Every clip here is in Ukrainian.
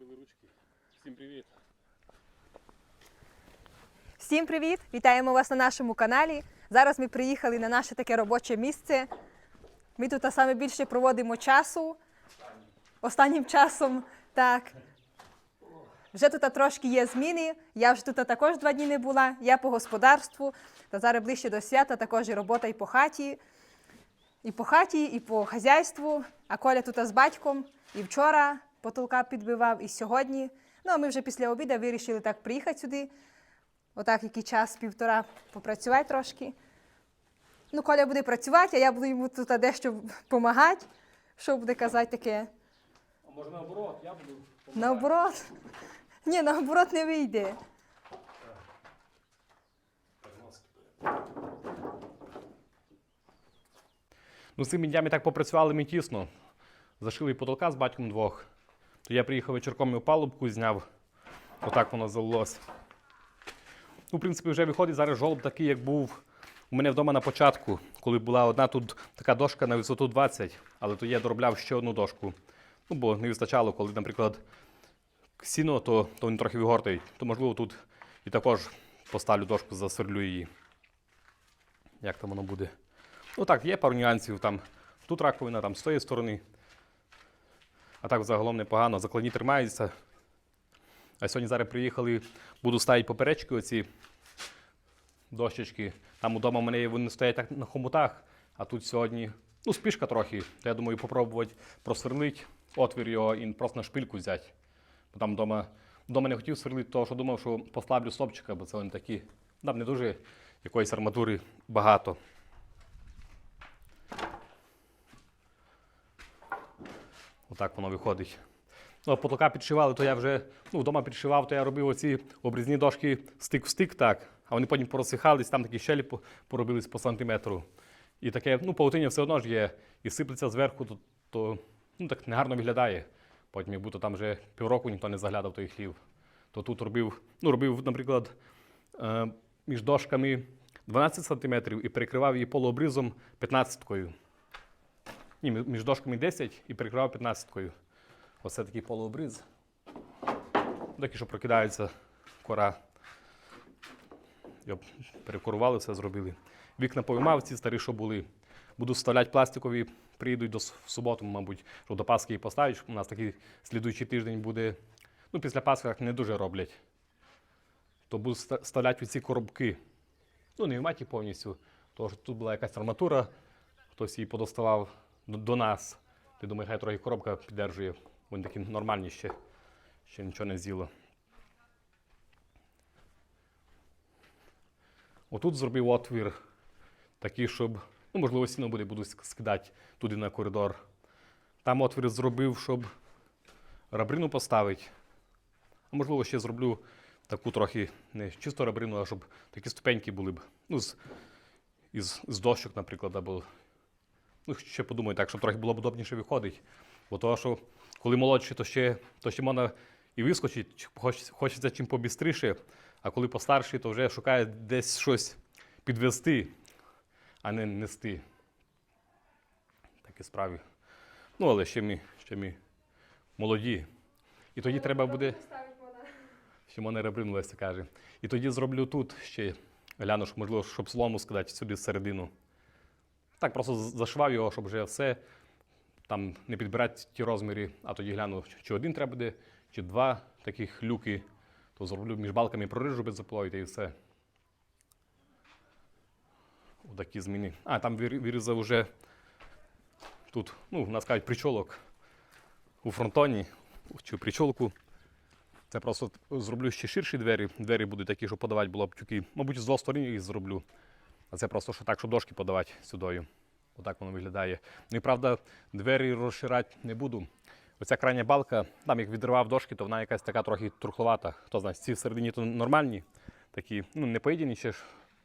Робили ручки. Всім привіт. Всім привіт! Вітаємо вас на нашому каналі. Зараз ми приїхали на наше таке робоче місце. Ми тут саме більше проводимо часу. Останнім часом так. Вже тут трошки є зміни. Я вже тут також два дні не була. Я по господарству. Та зараз ближче до свята також і робота і по хаті. І по хаті, і по хазяйству. А Коля тут з батьком. І вчора потолка підбивав, і сьогодні. Ну, а ми вже після обіду вирішили так приїхати сюди. Отак, який час, півтора попрацювати трошки. Ну, Коля буде працювати, а я буду йому тут дещо допомагати. Що буде казати таке? А може наоборот, я буду Наоборот. Ні, наоборот не вийде. Ну, з цими днями так попрацювали ми тісно. Зашили потолка з батьком двох. То я приїхав вечірком і палубку зняв. Отак воно залилось. Ну, в принципі, вже виходить зараз жолоб такий, як був у мене вдома на початку, коли була одна тут така дошка на висоту 20, але то я доробляв ще одну дошку. Ну, бо не вистачало, коли, наприклад, сіно, то, то він трохи вигортають. То, можливо, тут і також поставлю дошку, засверлю її. Як там воно буде? Ну так, є пару нюансів. Там тут раковина, там з тої сторони. А так загалом непогано. Закладні тримаються. А сьогодні зараз приїхали, буду ставити поперечки оці дощечки. Там удома в мене вони стоять так на хомутах, а тут сьогодні ну, спішка трохи. Я думаю, попробувати просверлити отвір його і просто на шпильку взяти. Бо там вдома, вдома не хотів сверлити, тому що думав, що послаблю стопчика, бо це вони такі. Там не дуже якоїсь арматури багато. Отак воно виходить. Ну, потолка підшивали, то я вже ну, вдома підшивав, то я робив оці обрізні дошки стик в стик, так, а вони потім порозсихались, там такі щелі поробились по сантиметру. І таке, ну, павутиння все одно ж є, і сиплеться зверху, то, то ну, так негарно виглядає. Потім, як будто там вже півроку ніхто не заглядав той хлів. То тут робив, ну, робив, наприклад, е, між дошками 12 сантиметрів і перекривав її полуобрізом 15-кою. Ні, між дошками 10 і перекривав 15-кою. Оце такий полуобріз. Такі, що прокидаються кора. Його перекорували, все зробили. Вікна повимав ці старі, що були. Буду вставляти пластикові, приїдуть до в суботу, мабуть, що до Пасхи і поставлять. У нас такий слідуючий тиждень буде. Ну, після Пасхи так не дуже роблять. То буду ста- вставляти ці коробки. Ну, не в маті повністю, тому що тут була якась арматура, хтось її подоставав до, до нас. Ти думаю, хай трохи коробка піддержує. Вони такі нормальні ще, ще нічого не з'їло. Отут зробив отвір такий, щоб, ну, можливо, сіно буде, буду скидати туди на коридор. Там отвір зробив, щоб рабрину поставити. А можливо, ще зроблю таку трохи не чисто рабрину, а щоб такі ступеньки були б. Ну, з, із, з дощок, наприклад, або Ну, ще подумаю так, щоб трохи було удобніше виходить. Бо того, що коли молодші, то ще, то ще можна і вискочить, хоч- хочеться чим побістріше, а коли постарші, то вже шукає десь щось підвести, а не нести. Такі справи. Ну, але ще ми, ще ми молоді. І тоді треба буде. Ще мене ребрину Леся каже. І тоді зроблю тут ще гляну, щоб, можливо, щоб слому скидати сюди всередину. Так, просто зашивав його, щоб вже все там не підбирати ті розміри, а тоді гляну, чи один треба буде, чи два таких люки, то зроблю між балками прорижу без заплою та і все. Отакі зміни. А, там вирізав вже тут, ну, у нас кажуть, причолок у фронтоні, чи причолку. Це просто зроблю ще ширші двері. Двері будуть такі, щоб подавати було б тюки. Мабуть, з двох сторін їх зроблю. А це просто що так, щоб дошки подавати сюди. Отак воно виглядає. Ну і правда, двері розширати не буду. Оця крайня балка, там як відривав дошки, то вона якась така трохи трухловата. Хто знає, ці всередині то нормальні, такі, ну не поїдені ще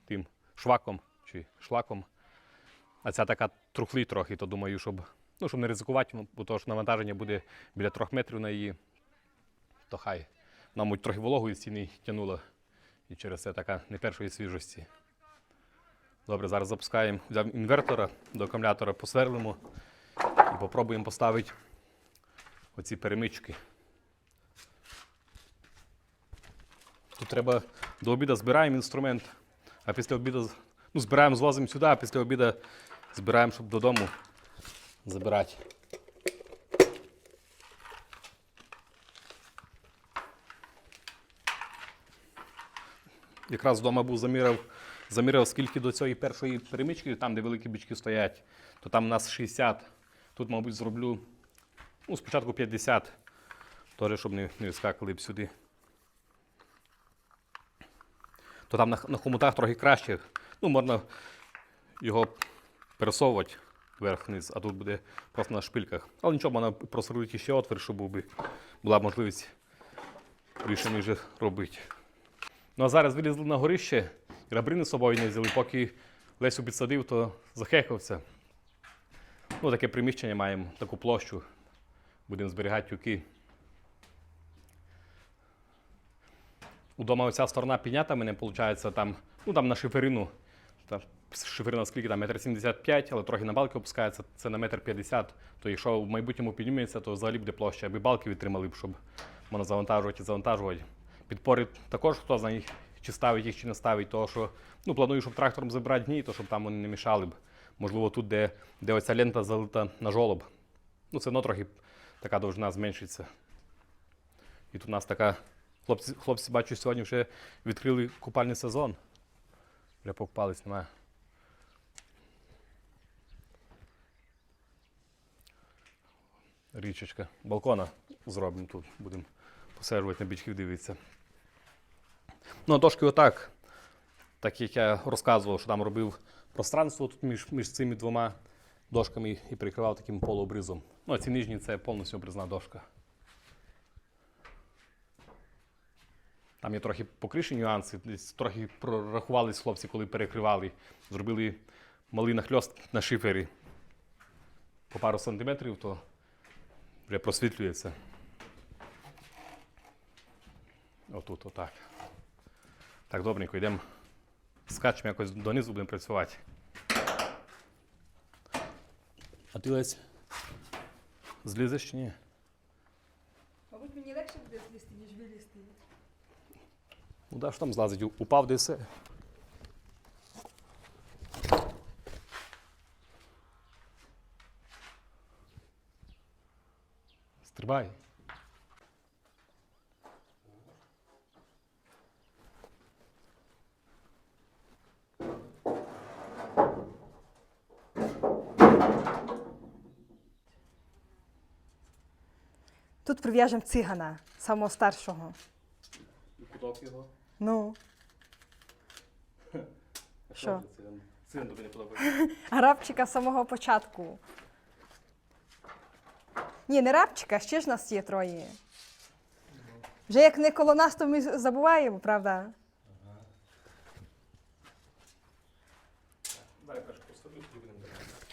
тим шваком чи шлаком. А ця така трухлі трохи, то думаю, щоб, ну, щоб не ризикувати, ну, бо того ж навантаження буде біля трьох метрів на її, то хай. Мабуть, трохи вологою стіни тягнула. І через це така не першої свіжості. Добре, зараз запускаємо взяв інвертора до акумулятора, посверлимо і попробуємо поставити оці перемички. Тут треба до обіду збираємо інструмент, а після обіду ну, збираємо, звозимо сюди, а після обіду збираємо, щоб додому забирати. Якраз вдома був заміряв, заміряв, скільки до цієї першої перемички, там, де великі бічки стоять, то там у нас 60. Тут, мабуть, зроблю ну, спочатку 50, теж, щоб не, не вискакали б сюди. То там на, на хомутах трохи краще. Ну, можна його пересовувати вверх-вниз, а тут буде просто на шпильках. Але нічого, можна просверлити ще отвір, щоб був була можливість більше ніж робити. Ну а зараз вилізли на горище, рабрини з собою не взяли. Поки Лесю підсадив, то захекався. Ну, таке приміщення маємо, таку площу. Будемо зберігати тюки. Удома оця сторона піднята, мене виходить там, ну там на шиферину. Там шиферина скільки там, метр 75, але трохи на балки опускається, це на метр 50. То якщо в майбутньому підніметься, то взагалі буде площа, аби балки відтримали б, щоб можна завантажувати і завантажувати. Підпори також хто знає, чи ставить їх, чи не ставить, того що ну, планую, щоб трактором забирати дні, то щоб там вони не мішали б. Можливо, тут, де, де оця лента залита на жолоб. Ну, це одно трохи така довжина зменшиться. І тут у нас така. Хлопці, хлопці бачу, сьогодні вже відкрили купальний сезон. Вже покупались, немає. Річечка. Балкона зробимо тут. Будемо посаджувати на бічків дивитися. Ну, а дошки отак. Так як я розказував, що там робив пространство тут між, між цими двома дошками і прикривав таким полуобризом. Ну, а ці нижні це повністю обрізна дошка. Там є трохи по криші нюанси, трохи прорахувались хлопці, коли перекривали. Зробили малий нахльост на шифері по пару сантиметрів, то вже просвітлюється. Отут, отак. Так, добренько, йдемо. Скачемо якось донизу, будемо працювати. А ти Лесь, злізеш чи ні? Мабуть, мені легше буде злізти, ніж вилізти. Ну да, що там злазить? Упав де все. Стрибай. Тут прив'яжемо цигана, самого старшого. І куток його. Ну, Що? Син тобі не подобається. рабчика з самого початку. Ні, не рабчика, ще ж нас є троє. Вже як не коло нас, то ми забуваємо, правда? Будемо.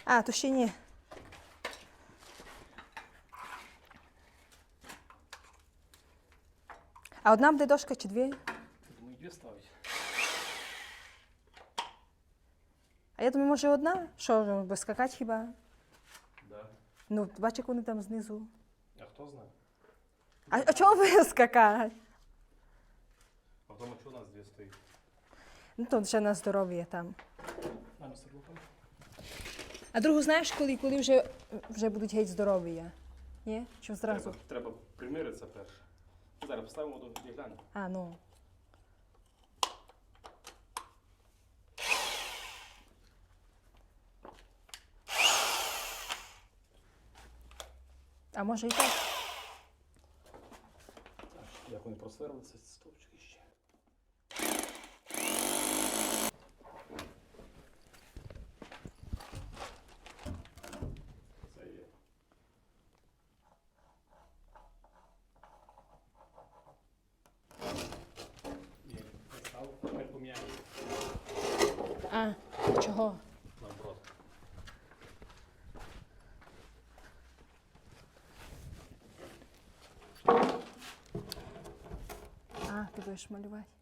А, то ще ні. А одна буде дошка чи дві? Думаю, дві ставить. А я думаю, може одна? Що, ну, без скакати хіба? Да. Ну, бач, як вони там знизу. А хто знає? А, а чого ви скакати? А вдома чого у нас дві стоїть? Ну, то ще на здоров'я там. Нам. А другу знаєш, коли, коли вже, вже будуть геть здоров'я? Ні? Чи зразу? Треба, треба примиритися перше. Зараз поставимо і глянь. А, ну. А може і так? Як вони просверлися, ці стовпчики ще. Поміняємо. А, чого? Наоборот. А, ти будеш малювати.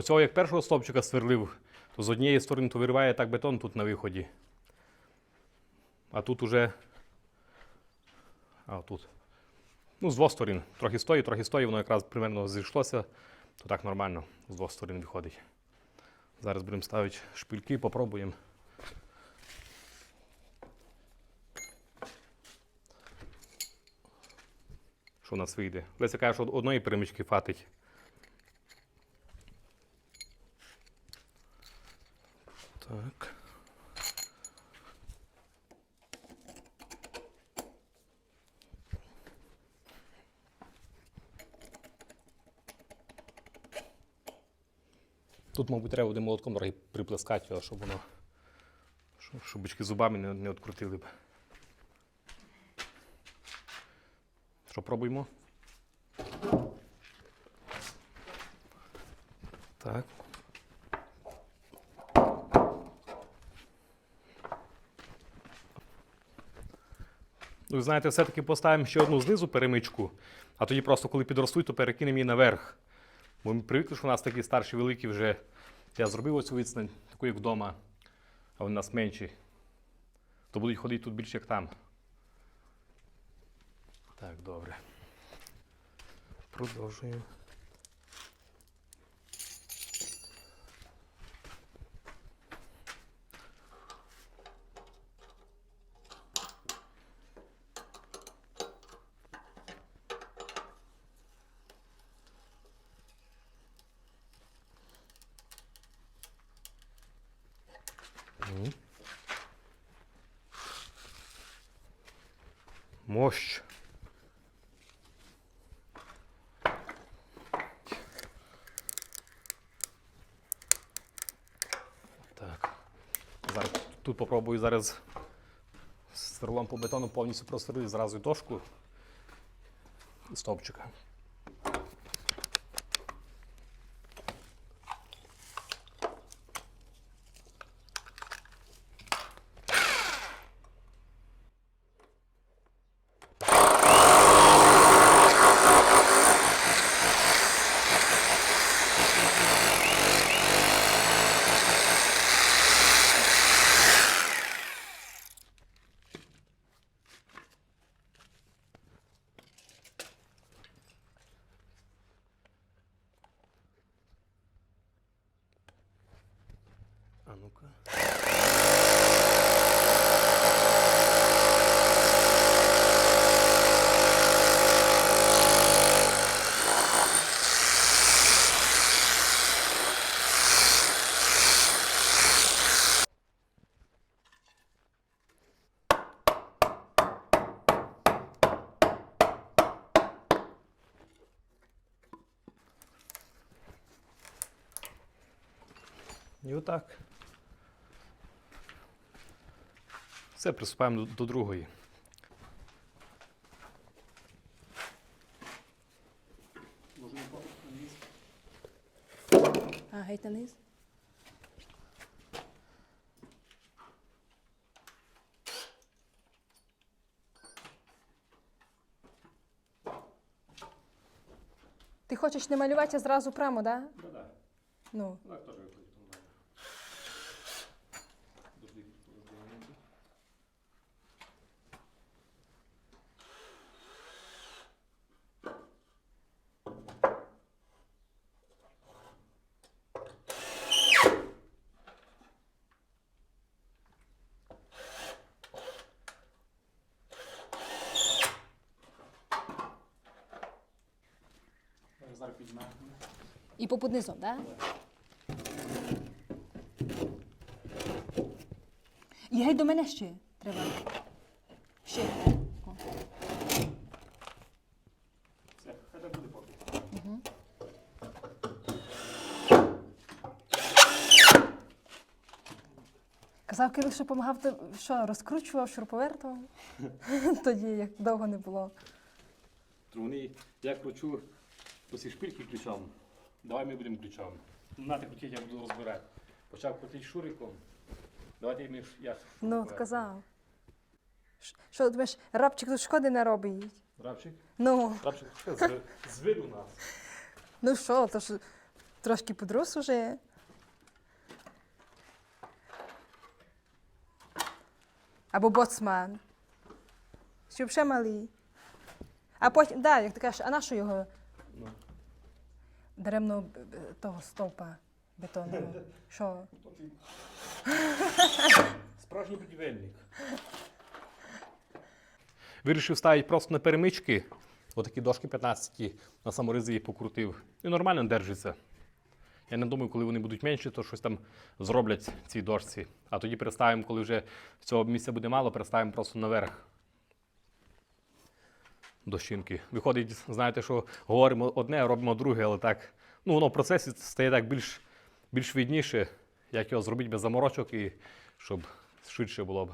Оцього як першого стовпчика сверлив, то з однієї сторони то вириває так бетон тут на виході. А тут уже. А тут. Ну, з двох сторін. Трохи стоїть, трохи стоїть, воно якраз примерно зійшлося, то так нормально з двох сторін виходить. Зараз будемо ставити шпильки, попробуємо. Що у нас вийде? Леся каже, що одної перемички хватить. Тут, мабуть, треба буде молотком трохи приплескати його, щоб воно. Щоб, бички зубами не, не відкрутили б. Що, пробуємо? Так. Ну, знаєте, все-таки поставимо ще одну знизу перемичку, а тоді просто, коли підростуть, то перекинемо її наверх. Бо ми привикли, що у нас такі старші великі вже. Я зробив оцю відстань, таку як вдома, а у нас менші. То будуть ходити тут більше, як там. Так, добре. Продовжуємо. Мощь. Так. Зараз тут попробую зараз сверлом по бетону повністю просверлити зразу дошку стовпчика. Ну-ка. І отак. Все, приступаємо до, до другої. А, геть на низ. Ти хочеш не малювати а зразу прямо, так? Да? Ну. Так теж виходить нормально. Дожди, подожди. Зараз піднімаємо. І по під низом, так? І геть до мене ще треба. Ще. О. Все, хай так буде поки. Казав Кирил, що допомагав, то що, розкручував, шуруповертом? Тоді, як довго не було. Вони, я кручу по цій шпильки ключом. Давай ми будемо ключом. Ну, на ти крутіть, я буду розбирати. Почав крутити шуриком. Давайте ми ж я. Ну, от казав. Ш- Що, думаєш, рабчик тут шкоди не робить? Рабчик? Ну, Рабчик, звир у нас. ну що, то ж Трошки подрос уже. Або боцман. Щоб ще малий. А потім, да, як ти кажеш, а на що його. Даремно б- того стовпа бетонного? Що? Справжній будівельник. Вирішив ставити просто на перемички. Отакі дошки 15 на саморизи її покрутив. І нормально держиться. Я не думаю, коли вони будуть менші, то щось там зроблять цій дошці. А тоді переставимо, коли вже цього місця буде мало, переставимо просто наверх. Дощинки. Виходить, знаєте, що говоримо одне, а робимо друге, але так. Ну, воно в процесі стає так більш, більш видніше, як його зробити без заморочок і щоб швидше було б.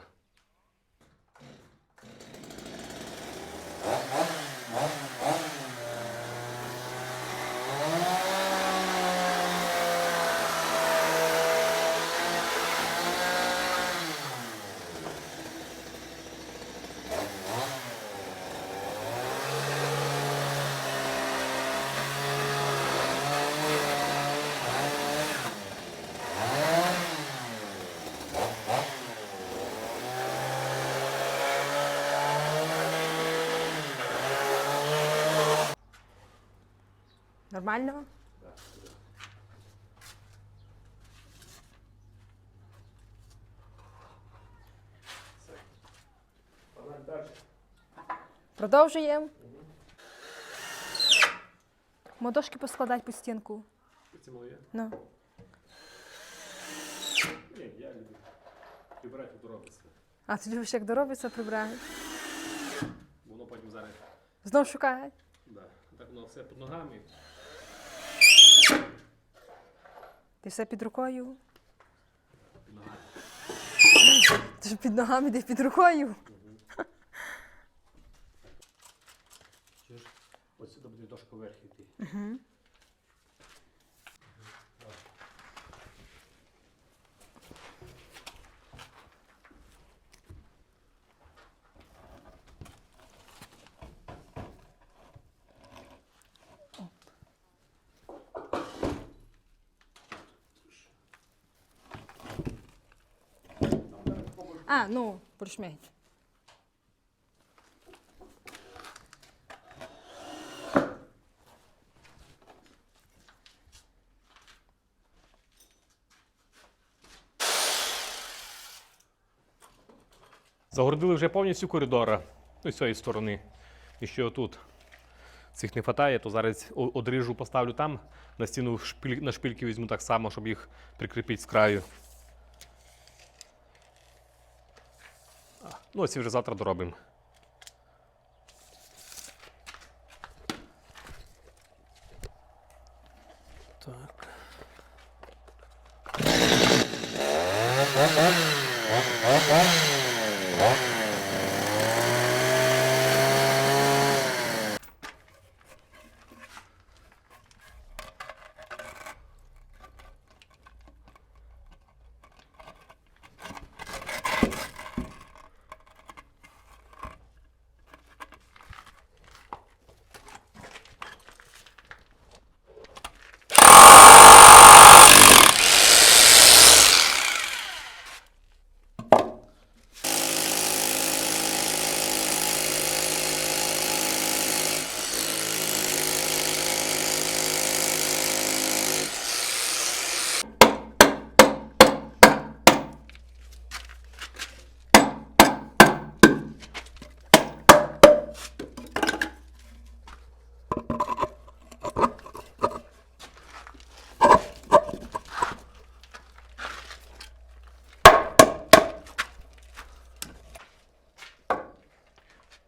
Нормально? Продовжуємо. Мотошки поскладати під стінку. Це моє? Ну. Ні, я люблю. Прибирати доробиться. А тоді вже як доробиться, прибрати. Воно потім зараз. Знов шукають. Да. Так воно все під ногами. Ти все під рукою. Під ногами. Ти ж під ногами, ти під рукою. Ось сюди буде дошка вверх йти. А, ну, пришміть. Загородили вже повністю коридора. Ну, з цієї сторони. І ще отут. Цих не вистачає, то зараз о- одріжу, поставлю там, на стіну шпиль, на шпильки візьму так само, щоб їх прикріпити з краю. Ну, ось вже завтра доробимо. Так.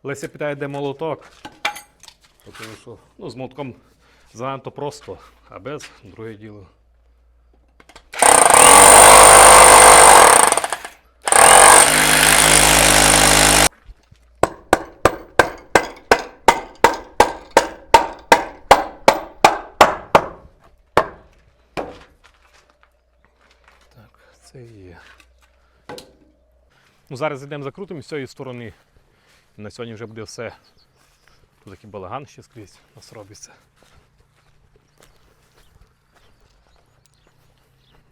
Леся питає, де молоток. Тому що ну, з молотком занадто просто, а без друге діло. Це є. Ну, зараз йдемо закрутимо з цієї сторони. На сьогодні вже буде все. Тут такий балаган ще скрізь нас робиться.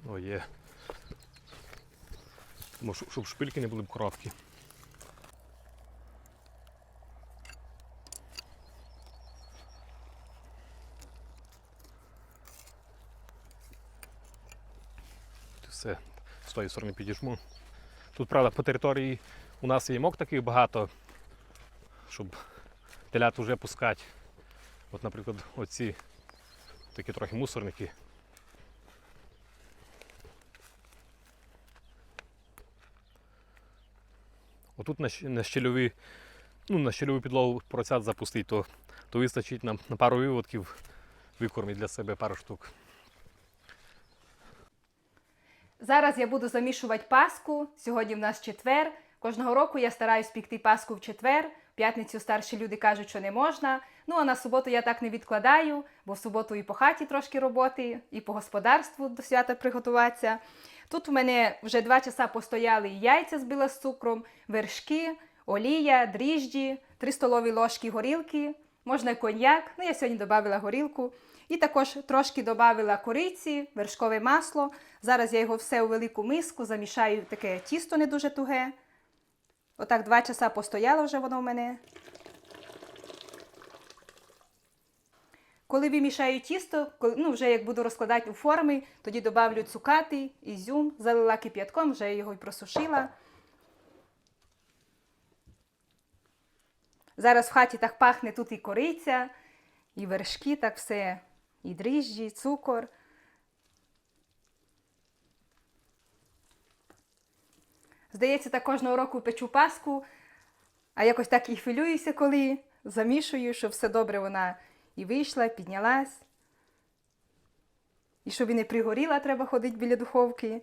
О, є. Щоб шпильки не були б короткі. От Все, з тої сторони підіжму. Тут, правда, по території у нас ямок таких багато, щоб телят вже пускати. От, наприклад, оці такі трохи мусорники. Отут на, щільові, ну, на щільову підлогу поросят запустити, то, то вистачить нам на пару виводків викормити для себе пару штук. Зараз я буду замішувати паску. Сьогодні в нас четвер. Кожного року я стараюсь пікти паску в четвер. П'ятницю старші люди кажуть, що не можна. Ну а на суботу я так не відкладаю, бо в суботу і по хаті трошки роботи, і по господарству до свята приготуватися. Тут в мене вже два часа постояли яйця збила з цукром, вершки, олія, дріжджі, три столові ложки горілки, можна коньяк. Ну, я сьогодні додала горілку. І також трошки додала кориці, вершкове масло. Зараз я його все у велику миску, замішаю таке тісто не дуже туге. Отак два часа постояло вже воно в мене. Коли вимішаю тісто, ну вже як буду розкладати у форми, тоді додавлю цукати, ізюм, залила кип'ятком, вже його й просушила. Зараз в хаті так пахне тут і кориця, і вершки, так все, і дріжджі, і цукор. Здається, так кожного року печу паску, а якось так і хвилююся, коли замішую, щоб все добре вона і вийшла, піднялась. І щоб і не пригоріла, треба ходити біля духовки.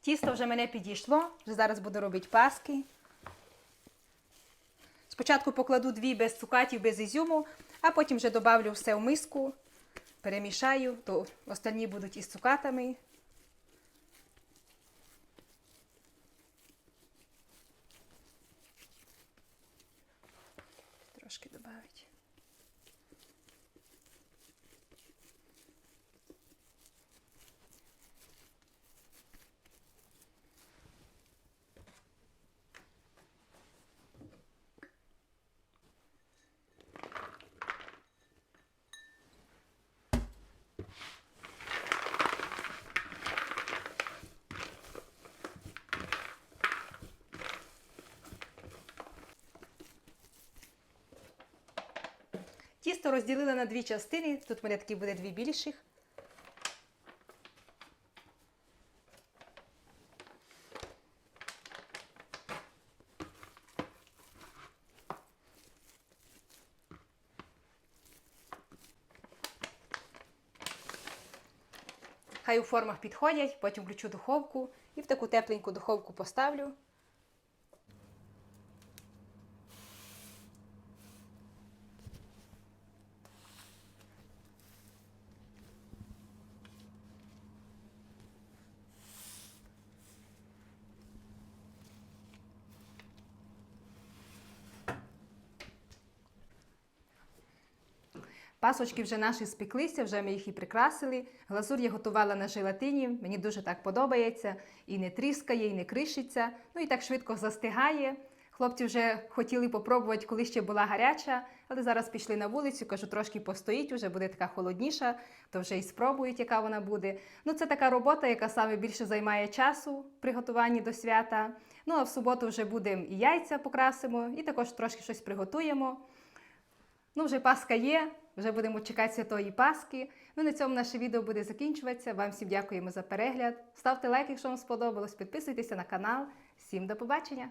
Тісто вже мене підійшло, вже зараз буду робити паски. Спочатку покладу дві без цукатів, без ізюму, а потім вже додавлю все в миску, перемішаю, то останні будуть із цукатами. Трошки додати. Тісто розділила на дві частини. Тут в мене такі буде дві більших. Хай у формах підходять, потім включу духовку і в таку тепленьку духовку поставлю. Пасочки вже наші спеклися, вже ми їх і прикрасили. Глазур я готувала на желатині. Мені дуже так подобається. І не тріскає, і не кришиться. Ну і так швидко застигає. Хлопці вже хотіли попробувати, коли ще була гаряча, але зараз пішли на вулицю, кажу, трошки постоїть, вже буде така холодніша, то вже і спробують, яка вона буде. Ну, це така робота, яка саме більше займає часу при готуванні до свята. Ну а в суботу вже будемо і яйця покрасимо, і також трошки щось приготуємо. Ну, вже Пасха є, вже будемо чекати святої Пасхи. Ну, на цьому наше відео буде закінчуватися. Вам всім дякуємо за перегляд. Ставте лайк, якщо вам сподобалось, підписуйтеся на канал. Всім до побачення!